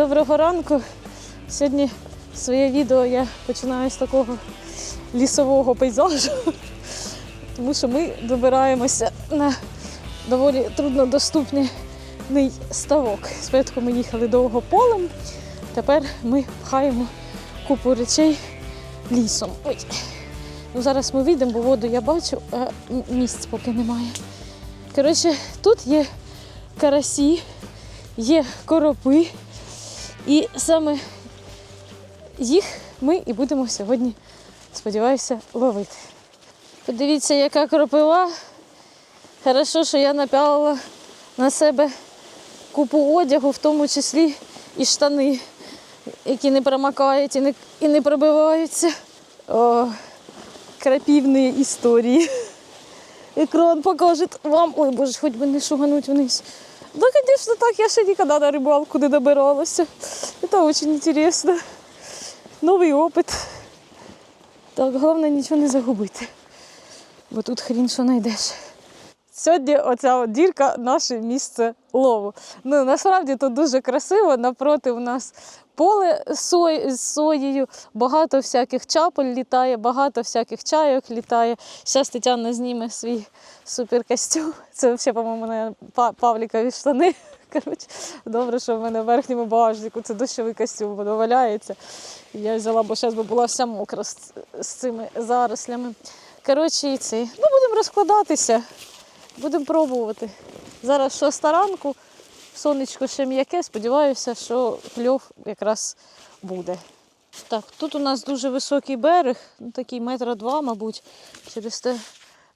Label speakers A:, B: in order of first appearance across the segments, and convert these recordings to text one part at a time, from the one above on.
A: Доброго ранку. Сьогодні своє відео я починаю з такого лісового пейзажу, тому що ми добираємося на доволі труднодоступний ставок. Спочатку ми їхали довго полем, тепер ми пхаємо купу речей лісом. Ой. Ну, зараз ми вийдемо, бо воду я бачу, а місць поки немає. Коротше, тут є карасі, є коропи, і саме їх ми і будемо сьогодні, сподіваюся, ловити. Подивіться, яка кропива. Хорошо, що я напялила на себе купу одягу, в тому числі і штани, які не промокають і не, і не пробиваються. О, крапивні історії. Екран покаже вам. Ой, боже, хоч би не шугануть вниз. Да, конечно, так, я ще ніколи на рибалку не добиралася. Это очень интересно. Новий опит. Так, головне нічого не загубити. Бо тут хрін що знайдеш. Сьогодні оця дірка наше місце лову. Ну насправді тут дуже красиво. Напроти у нас поле сої- з соєю, багато всяких чапель літає, багато всяких чайок літає. Зараз Тетяна зніме свій суперкостюм. Це взагалі, по-моєму, Павлікові штани. Коротше, добре, що в мене в верхньому багажнику це дощовий костюм, валяється. Я взяла, бо зараз була вся мокра з, з цими зарослями. Коротше, і це. Ну, будемо розкладатися. Будемо пробувати. Зараз шоста ранку, сонечко ще м'яке, сподіваюся, що кльов якраз буде. Так, тут у нас дуже високий берег, ну, такий метра два, мабуть. Через те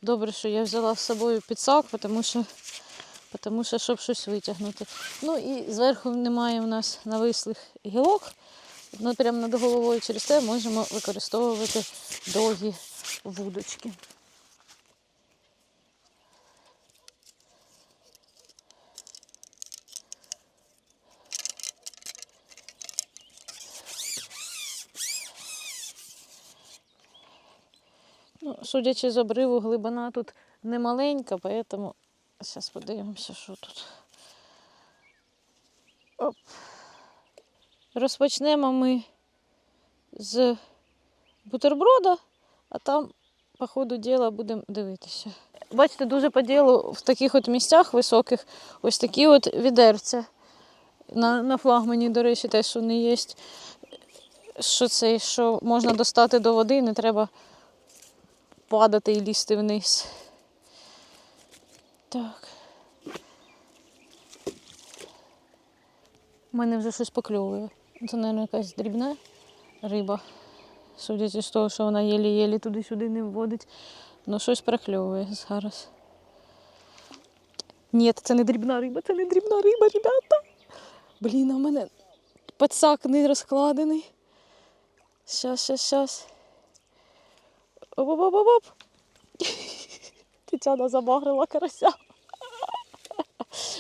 A: добре, що я взяла з собою підсак, тому що, тому що щоб щось витягнути. Ну і зверху немає у нас навислих гілок. Ми прямо над головою через те можемо використовувати довгі вудочки. Ну, судячи з обриву, глибина тут не маленька, поэтому зараз подивимося, що тут. Оп. Розпочнемо ми з бутерброда, а там, по ходу діла, будемо дивитися. Бачите, дуже по ділу в таких от місцях високих ось такі от відерця. На, на флагмані, до речі, теж вони є. Що це, що можна достати до води, не треба падати і лізти вниз. Так. У мене вже щось покльовує. Це, мабуть, якась дрібна риба. Судячи з того, що вона єлі-єлі туди-сюди не вводить. Ну, щось прокльовує зараз. Ні, це не дрібна риба, це не дрібна риба, ребята. Блін, а в мене пацак не розкладений. Щас, щас, щас. Оп-оп-оп-оп. Тетяна забагрила карася.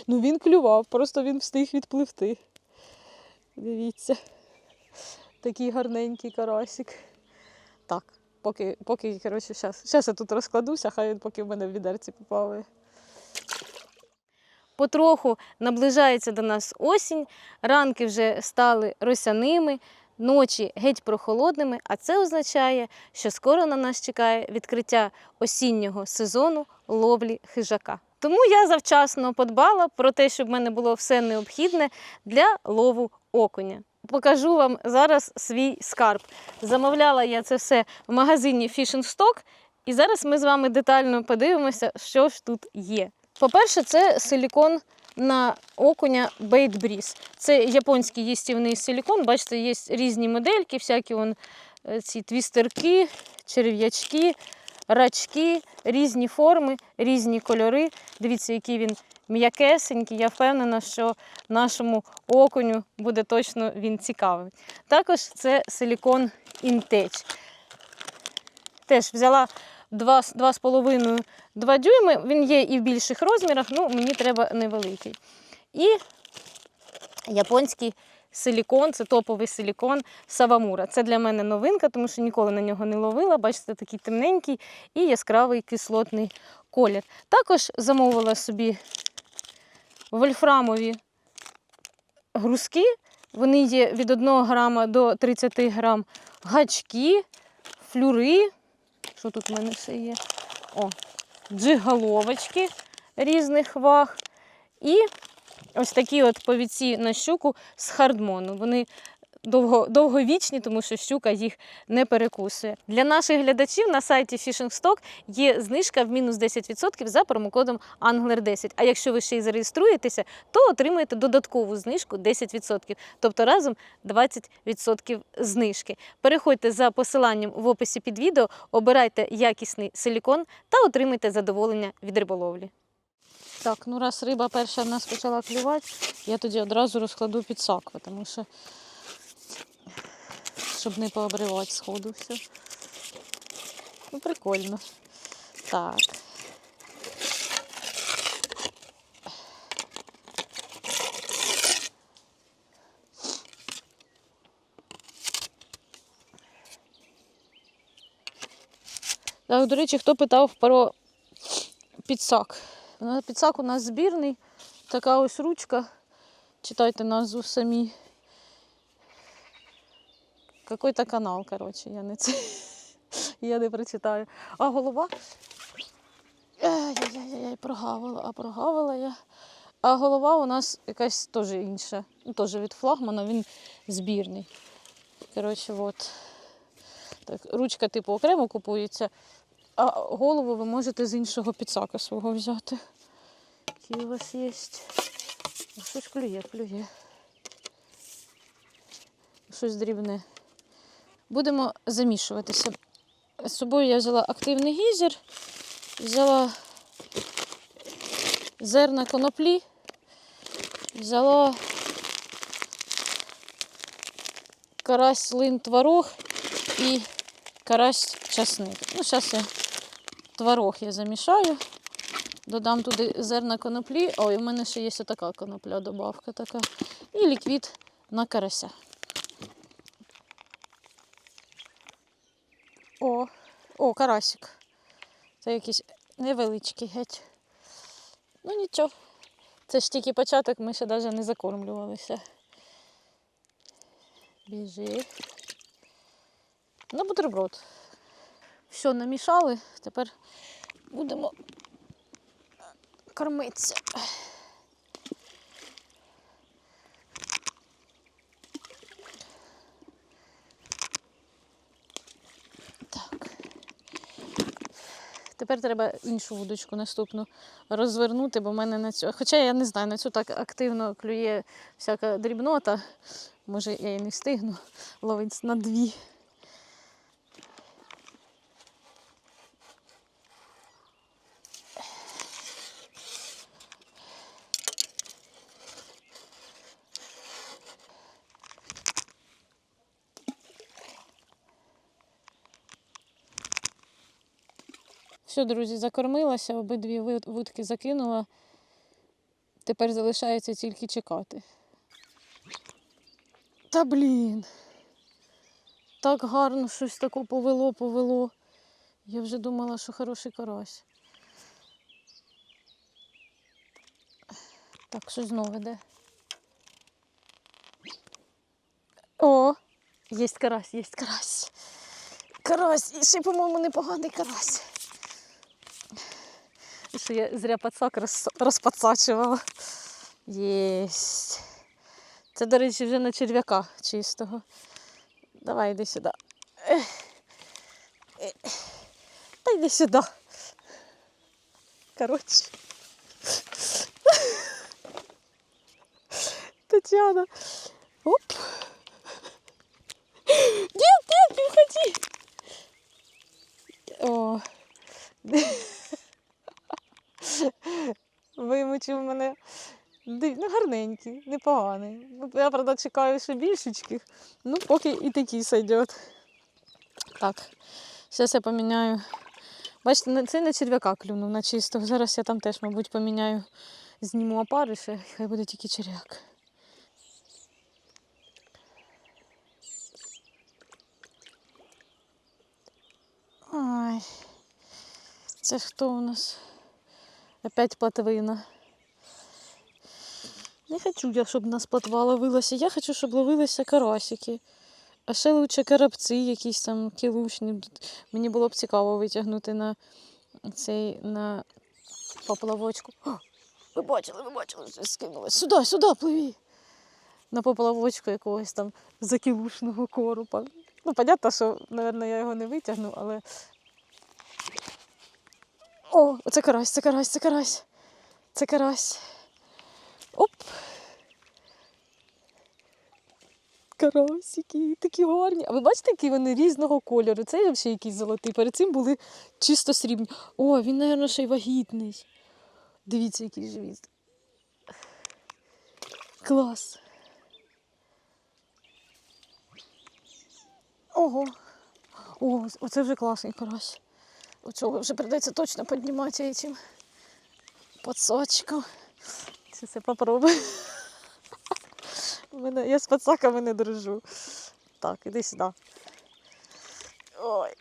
A: Ну він клював, просто він встиг відпливти. Дивіться. Такий гарненький карасик. Так, поки, поки коротше, щас я тут розкладуся, хай він поки в мене в відерці поплаває. Потроху наближається до нас осінь, ранки вже стали росяними, ночі геть прохолодними, а це означає, що скоро на нас чекає відкриття осіннього сезону ловлі хижака. Тому я завчасно подбала про те, щоб в мене було все необхідне для лову окуня. Покажу вам зараз свій скарб. Замовляла я це все в магазині Fish and Stock, і зараз ми з вами детально подивимося, що ж тут є. По-перше, це силікон на окуня Breeze. Це японський їстівний силікон. Бачите, є різні модельки, всякі вон, е, ці твістерки, черв'ячки, рачки, різні форми, різні кольори. Дивіться, який він м'якесенький. Я впевнена, що нашому окуню буде точно він цікавий. Також це силікон Intech. Теж взяла 2,5 2 дюйми. Він є і в більших розмірах, ну мені треба невеликий. І японський силікон, це топовий силікон Савамура. Це для мене новинка, тому що ніколи на нього не ловила. Бачите, такий темненький і яскравий кислотний колір. Також замовила собі вольфрамові грузки. Вони є від 1 грама до 30 грам. Гачки, флюри. Що тут в мене ще є? О, джиголовочки різних ваг. І ось такі от повіці на щуку з хардмону. Вони довго, довговічні, тому що щука їх не перекусує. Для наших глядачів на сайті Fishing Stock є знижка в мінус 10% за промокодом Angler10. А якщо ви ще й зареєструєтеся, то отримаєте додаткову знижку 10%, тобто разом 20% знижки. Переходьте за посиланням в описі під відео, обирайте якісний силікон та отримайте задоволення від риболовлі. Так, ну раз риба перша в нас почала клювати, я тоді одразу розкладу під сакву, тому що щоб не пообривати сходу все. Ну, прикольно. Так. Так, до речі, хто питав про підсак. Підсак у нас збірний. Така ось ручка. Читайте назву самі. Какой-то канал, коротше, я не. Я не прочитаю. А голова. Ай-яй-яй, прогавила, а прогавила я. А голова у нас якась теж інша. Ну, теж від флагмана, він збірний. Коротше, от. Так, ручка, типу, окремо купується, а голову ви можете з іншого підсака свого взяти. Який у вас є. Щось клює, клює. Щось дрібне. Будемо замішуватися. З собою я взяла активний гізер, взяла зерна коноплі, взяла карась лин творог і карась часник. Ну, зараз я творог я замішаю, додам туди зерна коноплі. Ой, у мене ще є така конопля, добавка така. І ліквід на карася. О, о, карасик. Це якийсь невеличкий геть. Ну нічого. Це ж тільки початок, ми ще навіть не закормлювалися. Біжи. На бутерброд. Все, намішали, тепер будемо кормитися. Тепер треба іншу вудочку наступну розвернути, бо в мене на цю. Хоча я не знаю, на цю так активно клює всяка дрібнота. Може, я і не встигну ловити на дві. Все, друзі, закормилася, обидві вудки закинула. Тепер залишається тільки чекати. Та блін. Так гарно щось таке повело, повело. Я вже думала, що хороший карась. Так, що знову йде. О! Є карась, є карась. Карась, і ще, по-моєму, непоганий карась. Що я зря пацак роз... розпацачувала. Єсть. Це, до речі, вже на черв'яка чистого. Давай йди сюди. Та йди сюди. Коротше. Тетяна. Оп. Нет, нет, не уходи. О. Вимучив мене. Ну, гарненький, непоганий. Ну, Я, правда, чекаю ще більшечких. Ну, поки і такий сойдет. Так, зараз я поміняю. Бачите, це на черв'яка клюнув на чистого. Зараз я там теж, мабуть, поміняю, зніму опариша, хай буде тільки черв'як. Ой, це хто у нас? Опять платвина. Не хочу я, щоб нас плотва ловилася. Я хочу, щоб ловилися карасики. А ще лучше карапці, якісь там кілушні. Мені було б цікаво витягнути на цей на поплавочку. О, ви бачили, ви бачили, що скинулась. Сюди, сюди, пливі. На поплавочку якогось там закілушного коропа. Ну, понятно, що, мабуть, я його не витягну, але. О, це карась, це карась, це карась. Це карась. Оп. Карасики, такі гарні. А ви бачите, які вони різного кольору? Це взагалі якийсь золотий. Перед цим були чисто срібні. О, він, мабуть, ще й вагітний. Дивіться, який живіт. Клас. Ого. О, оце вже класний карась. Оцього вже придеться точно піднімати цим подсачком. Це це попробую. Мене, я з пацаками не дружу. Так, іди сюди. Ой.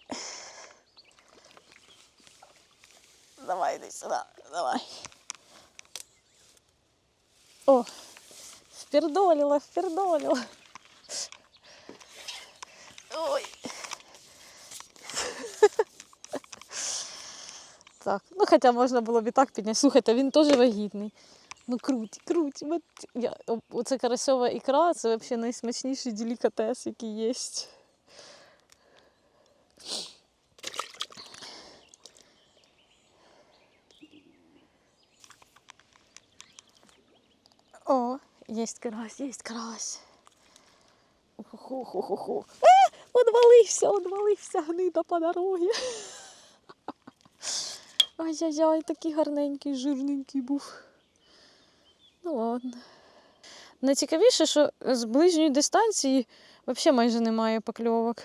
A: Давай, іди сюди, давай. О, впердолила, впердолила. Ой. Так, ну хоча можна було б і так підняти. Слухайте, він теж вагітний. Ну круть, круть. Я, оце карасьова ікра, це взагалі найсмачніший делікатес, який є. О, є карась, є карась. Е, одвалився, одвалився гнида по дорозі. Ай-яй-яй, такий гарненький, жирненький був. Ну ладно. Найцікавіше, що з ближньої дистанції взагалі майже немає покльовок.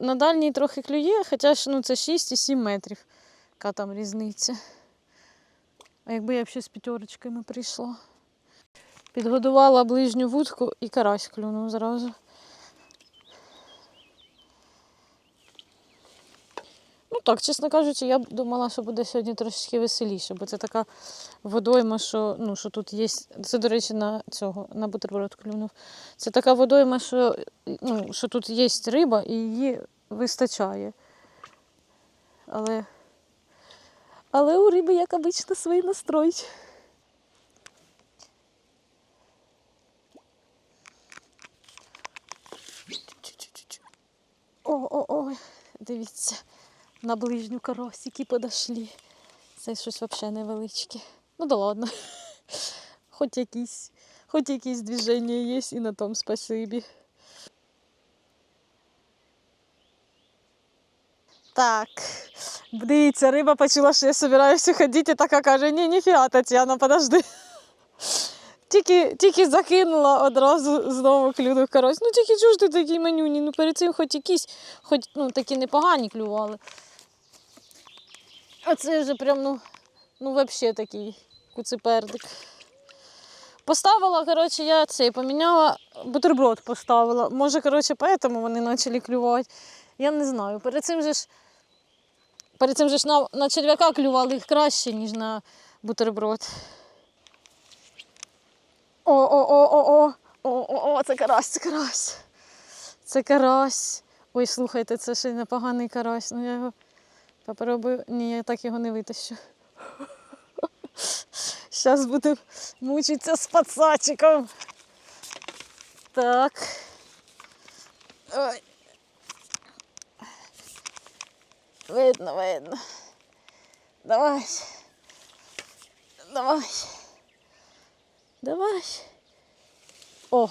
A: На дальній трохи клює, хоча ж ну, це 6 і 7 метрів. Яка там різниця. А якби я ще з п'ятерочками прийшла. Підгодувала ближню вудку і карась клюнув зразу. Так, чесно кажучи, я думала, що буде сьогодні трошечки веселіше, бо це така водойма, що, ну, що тут є. Це, до речі, на цього, на бутерброд клюнув. Це така водойма, що, ну, що тут є риба і її вистачає. Але, але у риби, як обично, свій настрой. О-о-о, дивіться, на ближню карасики подошли. Це щось взагалі невеличке. Ну да ладно. Хоч якісь, хоч якісь движення є і на тому спасибі. Так, дивіться, риба почула, що я собираюся ходити, і така каже, ні, ніфіга, Тетяна, подожди. Тільки, тільки закинула одразу знову клюнув карась. Ну тільки чого ж такий манюні? Ну перед цим хоч якісь, хоч ну, такі непогані клювали. А це вже прям, ну, ну взагалі такий куципердик. Поставила, коротше, я цей поміняла, бутерброд поставила. Може, коротше, поэтому вони почали клювати. Я не знаю. Перед цим же ж, перед цим же ж на, на черв'яка клювали їх краще, ніж на бутерброд. О-о-о-о-о. О-о-о, це карась, це карась. Це карась. Ой, слухайте, це ще непоганий карась. Ну я його попробую. Ні, я так його не витащу. Зараз буду мучитися з пацачиком. Так. Ой. Видно, видно. Давай. Давай. Давай. О.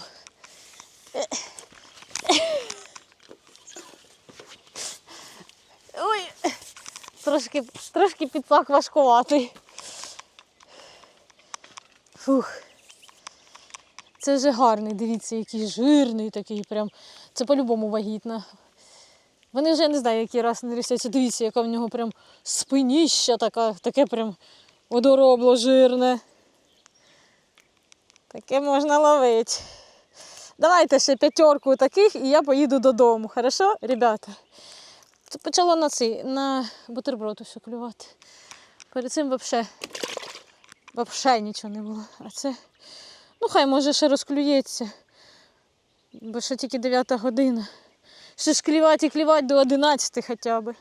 A: Ой. Трошки, трошки підсак важкуватий. Фух. Це вже гарний, дивіться, який жирний такий прям. Це по-любому вагітна. Вони вже не знаю, який раз не. Дивіться, яка в нього прям спиніща така, таке прям водоробло жирне. Таке можна ловити. Давайте ще п'ятерку таких і я поїду додому. Хорошо, ребята? Це почало на цей, на бутерброд усе клювати. Перед цим взагалі взагалі нічого не було. А це, ну хай може ще розклюється. Бо ще тільки 9 година. Ще ж клівати і клівати до 11 хоча б.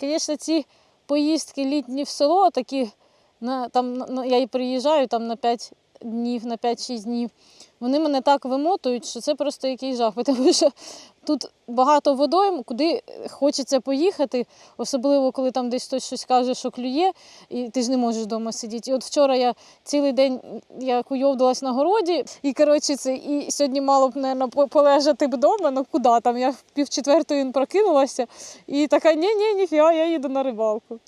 A: Звісно, ці поїздки літні в село, такі, на, там, на, я і приїжджаю там на 5 днів, на 5-6 днів. Вони мене так вимотують, що це просто якийсь жах. Тому що тут багато водойм, куди хочеться поїхати, особливо коли там десь хтось щось каже, що клює, і ти ж не можеш вдома сидіти. І от вчора я цілий день я куйовдалась на городі, і коротше це і сьогодні мало б по- полежати вдома, ну куди там? Я в пів четвертої прокинулася і така, ні, ні, ніфіга, я їду на рибалку.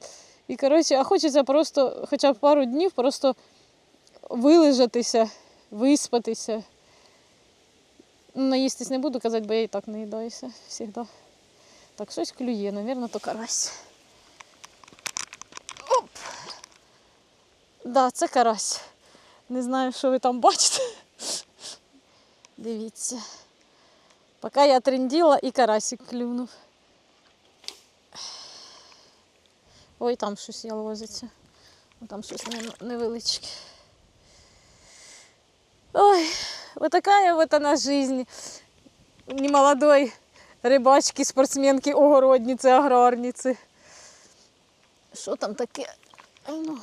A: І коротше, а хочеться просто хоча б пару днів просто вилежатися, виспатися. Ну, Наїстись не буду казати, бо я і так наїдаюся завжди. Так, щось клює, мабуть, то карась. Оп! Да, це карась. Не знаю, що ви там бачите. Дивіться. Поки я тренділа і карасик клюнув. Ой, там щось ялозиться. Ну, Там щось не- невеличке. Ой, вот такая вот она жизнь немолодой рибачки, спортсменки, огородниці, аграрниці. Що там таке? Ну,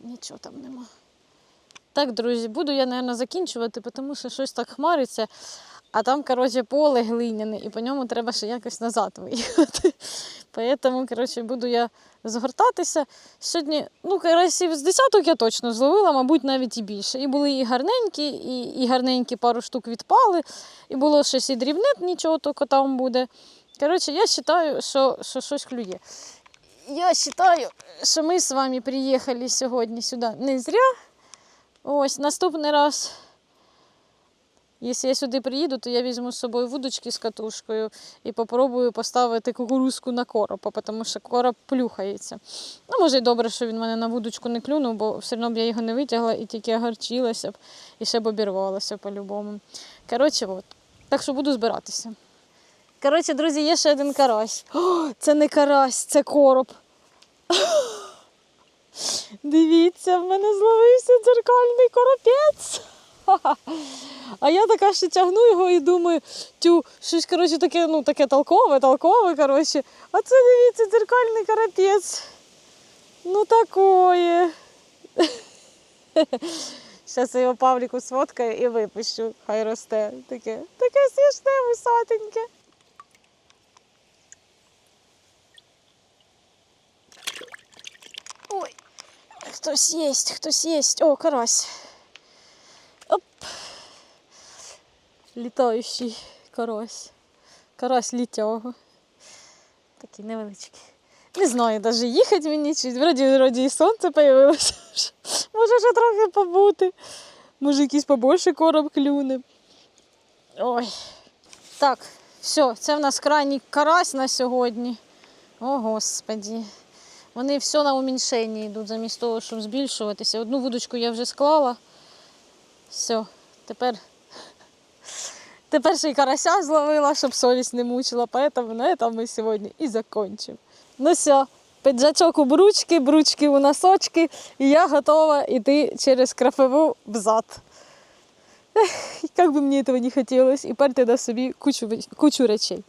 A: нічого там нема. Так, друзі, буду я, мабуть, закінчувати, тому що щось так хмариться, а там, коротше, поле глиняне, і по ньому треба ще якось назад виїхати. Тому, коротше, буду я згортатися. Сьогодні, ну, карасів з десяток я точно зловила, мабуть, навіть і більше. І були і гарненькі, і, і гарненькі пару штук відпали, і було щось і дрібне, нічого тільки там буде. Коротше, я вважаю, що, що щось клює. Я вважаю, що ми з вами приїхали сьогодні сюди не зря. Ось наступний раз. Якщо я сюди приїду, то я візьму з собою вудочки з катушкою і попробую поставити кукурузку на коропа, тому що короб плюхається. Ну, може, й добре, що він мене на вудочку не клюнув, бо все одно б я його не витягла і тільки огорчилася б і ще б обірвалася по-любому. Коротше, от. Так що буду збиратися. Коротше, друзі, є ще один карась. О, це не карась, це короб. Дивіться, в мене зловився дзеркальний коропець. А я така ще тягну його і думаю, тю, щось коротше, таке, ну, таке толкове, толкове, коротше. А це дивіться, дзеркальний карапець. Ну такое. Зараз я його Павліку сфоткаю і випущу, хай росте. Таке, таке смішне, висотеньке. Ой, хтось є, хтось є. О, карась. Літаючий карась. Карась літяга. Такий невеличкий. Не знаю, навіть їхати мені чи вроді, вроді і сонце появилося. Може ще трохи побути. Може якийсь побольше короб клюне. Ой. Так, все, це в нас крайній карась на сьогодні. О, Господі. Вони все на уміншенні йдуть, замість того, щоб збільшуватися. Одну вудочку я вже склала. Все, тепер, тепер ще й карася зловила, щоб совість не мучила. Поэтому на этом ми сьогодні і закончимо. Ну все, піджачок у бручки, бручки у носочки, і я готова йти через крафову взад. Як би мені цього не хотілося, і перти на собі кучу, кучу речей.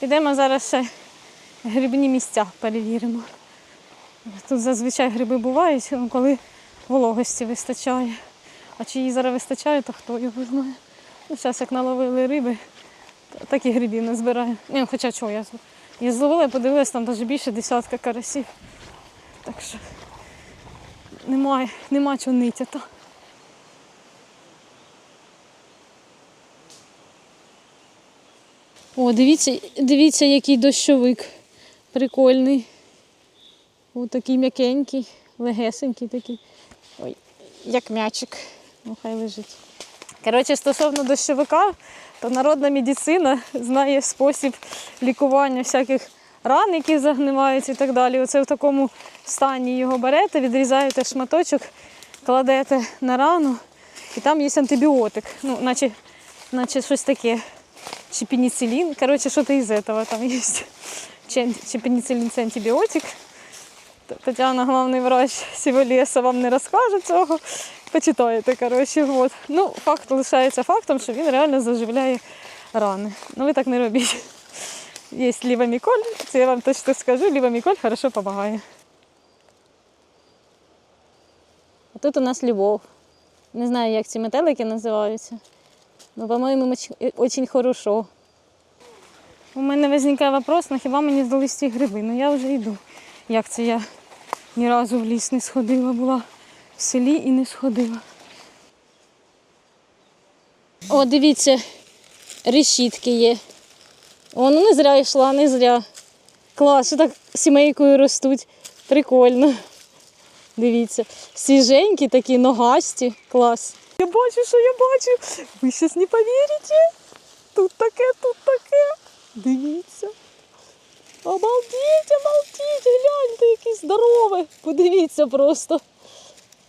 A: Підемо зараз ще грибні місця перевіримо. Тут зазвичай гриби бувають, ну, коли вологості вистачає. А чи її зараз вистачає, то хто його знає. Ну, зараз як наловили риби, так і грибів не збираю. Хоча чого, я, я зловила подивилась, там навіть більше десятка карасів. Так що немає, нема чого нитяти. О, дивіться, дивіться, який дощовик. Прикольний. Ось такий м'якенький, легесенький такий. Ой, як м'ячик. Ну, хай лежить. Коротше, стосовно дощовика, то народна медицина знає спосіб лікування всяких ран, які загнивають і так далі. Оце в такому стані його берете, відрізаєте шматочок, кладете на рану, і там є антибіотик. Ну, наче, наче щось таке. Чи пеніцилін. Коротше, що-то із цього там є. чи пеніцилін це антибіотик. Тетяна, головний врач Сіволєса, вам не розкаже цього. Почитаєте, коротше. От. Ну, факт лишається фактом, що він реально заживляє рани. Ну ви так не робіть. Є лівоміколь, це я вам точно скажу, лівоміколь хорошо допомагає. А тут у нас любов. Не знаю, як ці метелики називаються. Ну, по-моєму, дуже хорошо. У мене виникає вопрос, ну хіба мені здались ці гриби? Ну я вже йду. Як це я ні разу в ліс не сходила, була в селі і не сходила. О, дивіться, решітки є. О, ну не зря йшла, не зря. Клас, так сімейкою ростуть. Прикольно. Дивіться, свіженькі такі, ногасті. Клас. Я бачу, що я бачу. Ви зараз не повірите. Тут таке, тут таке. Дивіться. Обалдіть, обалдіть, гляньте, який здоровий. Подивіться просто.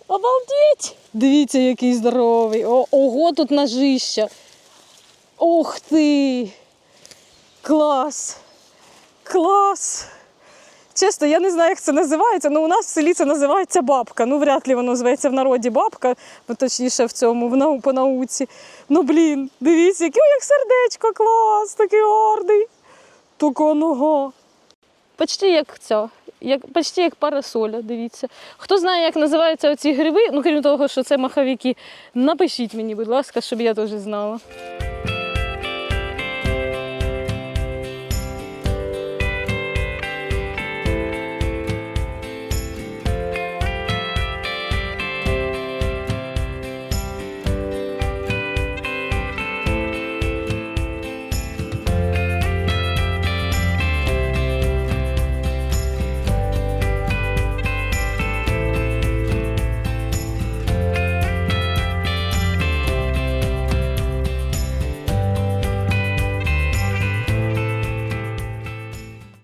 A: Обалдіть. Дивіться, який здоровий. О, ого, тут ножища. Ух ти. Клас. Клас. Чесно, я не знаю, як це називається, але у нас в селі це називається бабка. Ну, вряд ли воно зветься в народі бабка, ну, точніше в цьому, в нау, по науці. Ну, блін, дивіться, яке як сердечко, клас, такий гарний. Така нога. Почти як ця, як, почти як парасоля, дивіться. Хто знає, як називаються оці гриби, ну крім того, що це маховики, напишіть мені, будь ласка, щоб я теж знала.